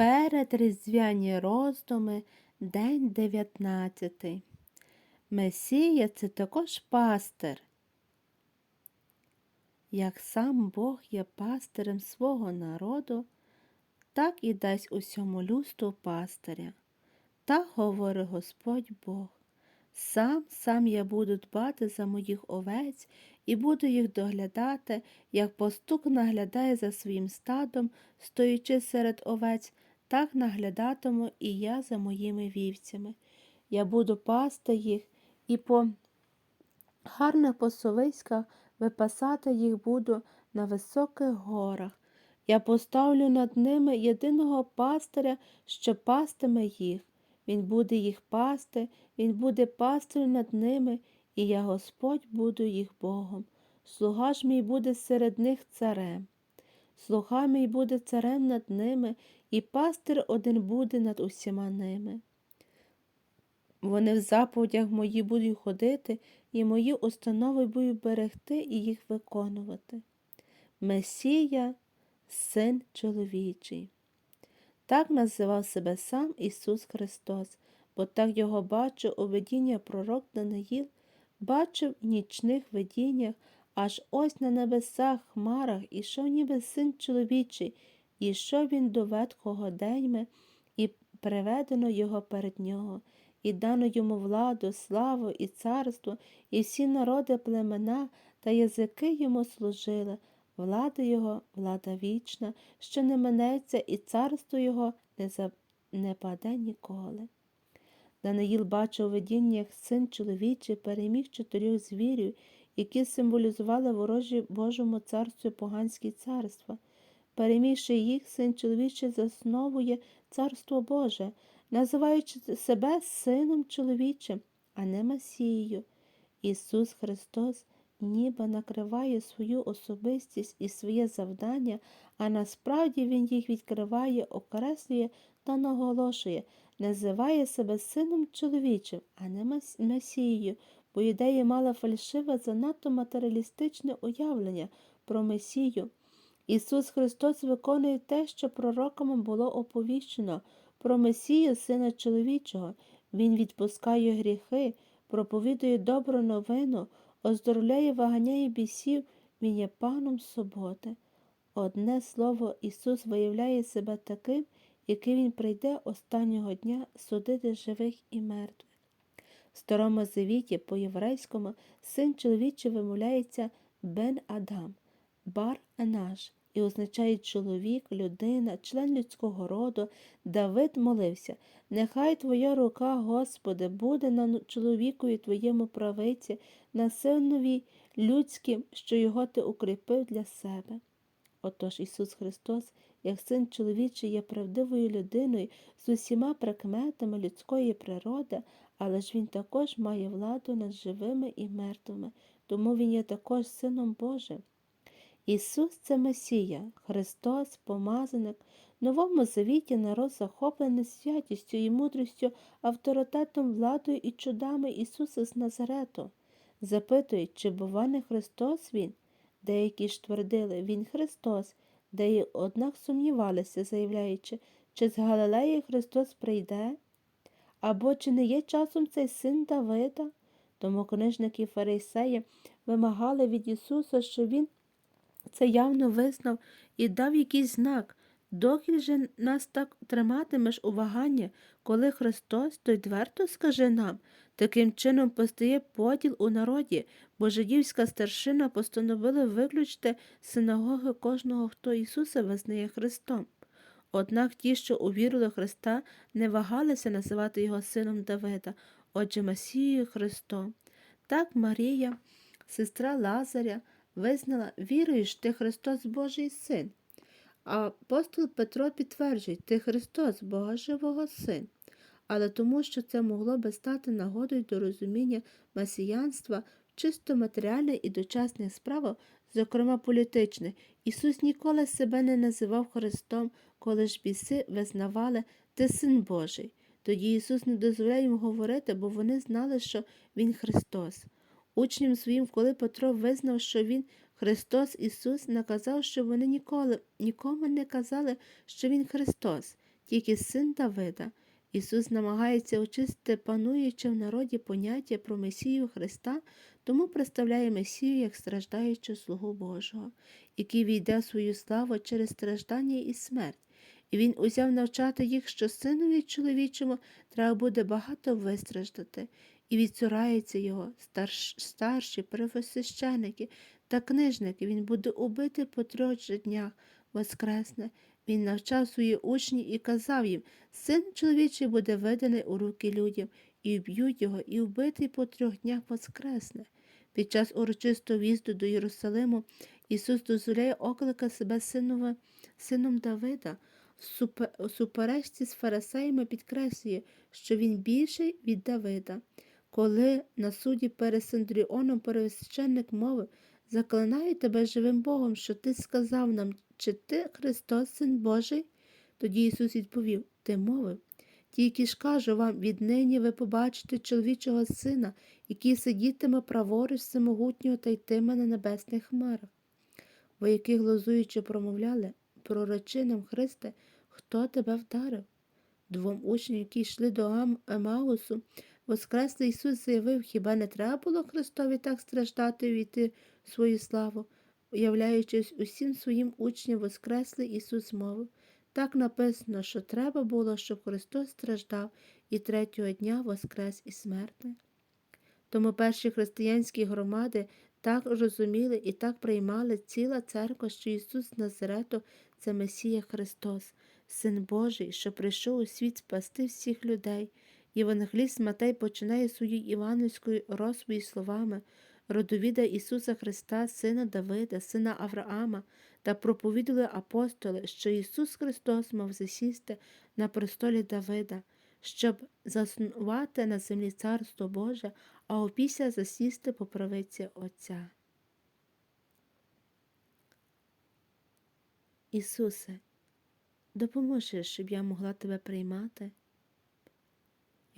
Передріздвяні роздуми, день 19. Месія це також пастир. Як сам Бог є пастирем свого народу, так і дасть усьому люсту пастиря. Так говорить Господь Бог. Сам, сам я буду дбати за моїх овець і буду їх доглядати, як пастух наглядає за своїм стадом, стоячи серед овець, так наглядатиму і я за моїми вівцями. Я буду пасти їх і по гарних посовиськах випасати їх буду на високих горах. Я поставлю над ними єдиного пастиря, що пастиме їх. Він буде їх пасти, він буде пастирем над ними, і я Господь буду їх Богом. Слуга ж мій буде серед них царем. Слуга мій буде царем над ними, і пастир один буде над усіма ними. Вони в заповідях мої будуть ходити, і мої установи будуть берегти і їх виконувати. Месія, син чоловічий. Так називав себе сам Ісус Христос, бо так його бачив у видіння пророк Даниїл, бачив в нічних видіннях, аж ось на небесах, хмарах, ішов ніби син чоловічий, і йшов він до ветхого деньми, і приведено його перед нього, і дано йому владу, славу і царство, і всі народи племена та язики йому служили. Влада його, влада вічна, що не минеться, і царство його не, за... не паде ніколи. Даниїл бачив у видіннях син чоловічий переміг чотирьох звірів, які символізували ворожі Божому царству поганські царства. Перемігши їх, син чоловічий засновує царство Боже, називаючи себе сином чоловічим, а не Месією. Ісус Христос ніби накриває свою особистість і своє завдання, а насправді Він їх відкриває, окреслює та наголошує, називає себе сином чоловічим, а не Месією, бо ідея мала фальшиве, занадто матеріалістичне уявлення про Месію. Ісус Христос виконує те, що пророками було оповіщено про Месію, Сина чоловічого. Він відпускає гріхи, проповідує добру новину, оздоровляє ваганяє бісів, Він є паном суботи. Одне слово, Ісус виявляє себе таким, який Він прийде останнього дня судити живих і мертвих. Старому завіті по єврейському син чоловічий вимовляється Бен Адам, бар Енаш, і означає чоловік, людина, член людського роду. Давид молився Нехай твоя рука, Господи, буде на чоловікові твоєму правиці, на синові людським, що його ти укріпив для себе. Отож Ісус Христос, як син чоловічий, є правдивою людиною з усіма прикметами людської природи, але ж Він також має владу над живими і мертвими, тому Він є також Сином Божим. Ісус це Месія, Христос, помазаник. Новому завіті народ захоплений святістю і мудрістю, авторитетом, владою і чудами Ісуса з Назарету. Запитують, чи бува не Христос Він? Деякі ж твердили Він Христос, деякі, однак сумнівалися, заявляючи, чи з Галилеї Христос прийде? Або чи не є часом цей син Давида? Тому книжники фарисеї вимагали від Ісуса, що Він це явно визнав і дав якийсь знак. Доки же нас так триматимеш у ваганні, коли Христос, то й твердо скаже нам, таким чином постає поділ у народі, бо жидівська старшина постановила виключити синагоги кожного, хто Ісуса визнає Христом. Однак ті, що увірили Христа, не вагалися називати його сином Давида, отже Месією Христом. Так Марія, сестра Лазаря, визнала, віруєш, ти Христос Божий син. Апостол Петро підтверджує, ти Христос, Бога живого син. Але тому, що це могло би стати нагодою до розуміння месіянства, чисто матеріальних і дочасних справах, зокрема політичних, Ісус ніколи себе не називав Христом, коли ж біси визнавали ти син Божий. Тоді Ісус не дозволяє їм говорити, бо вони знали, що Він Христос. Учням своїм, коли Петро визнав, що Він Христос Ісус, наказав, що вони ніколи нікому не казали, що Він Христос, тільки син Давида. Ісус намагається очистити пануюче в народі поняття про Месію Христа, тому представляє Месію як страждаючу слугу Божого, який війде свою славу через страждання і смерть. І він узяв навчати їх, що синові чоловічому треба буде багато вистраждати, і відцурається його старш, старші первосвященики та книжники. Він буде убитий по трьох днях, воскресне. Він навчав свої учні і казав їм, син чоловічий буде виданий у руки людям, і вб'ють його, і вбитий по трьох днях воскресне. Під час урочистого в'їзду до Єрусалиму Ісус дозволяє оклика себе синове, сином Давида. В суперечці з фарисеями підкреслює, що він більший від Давида. Коли на суді перед Синдріоном первосвященник мовив, заклинаю тебе живим Богом, що ти сказав нам, чи ти Христос, Син Божий? Тоді Ісус відповів, ти мовив. Тільки ж кажу вам, віднині ви побачите чоловічого сина, який сидітиме праворуч всемогутнього та йтиме на небесних хмарах. Вояки глузуючи промовляли, пророчи нам, Христе, хто тебе вдарив? Двом учням, які йшли до Емаусу, воскреслий Ісус заявив, хіба не треба було Христові так страждати і війти в свою славу? Уявляючись усім своїм учням, воскреслий Ісус мовив, так написано, що треба було, щоб Христос страждав і третього дня воскрес із смерти. Тому перші християнські громади так розуміли і так приймали ціла церква, що Ісус Назарету це Месія Христос, Син Божий, що прийшов у світ спасти всіх людей. Євангеліст Матей починає свою івангельську розповідь словами родовіда Ісуса Христа, Сина Давида, Сина Авраама, та проповідали апостоли, що Ісус Христос мав засісти на престолі Давида, щоб заснувати на землі Царство Боже, а опісля засісти по правиці Отця. Ісусе, допоможи, щоб я могла тебе приймати,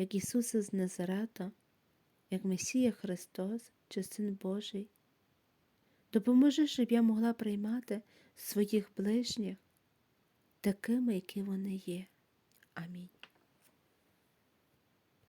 як Ісуса з Назарета, як Месія Христос чи Син Божий. Допоможи, щоб я могла приймати своїх ближніх такими, які вони є. Амінь.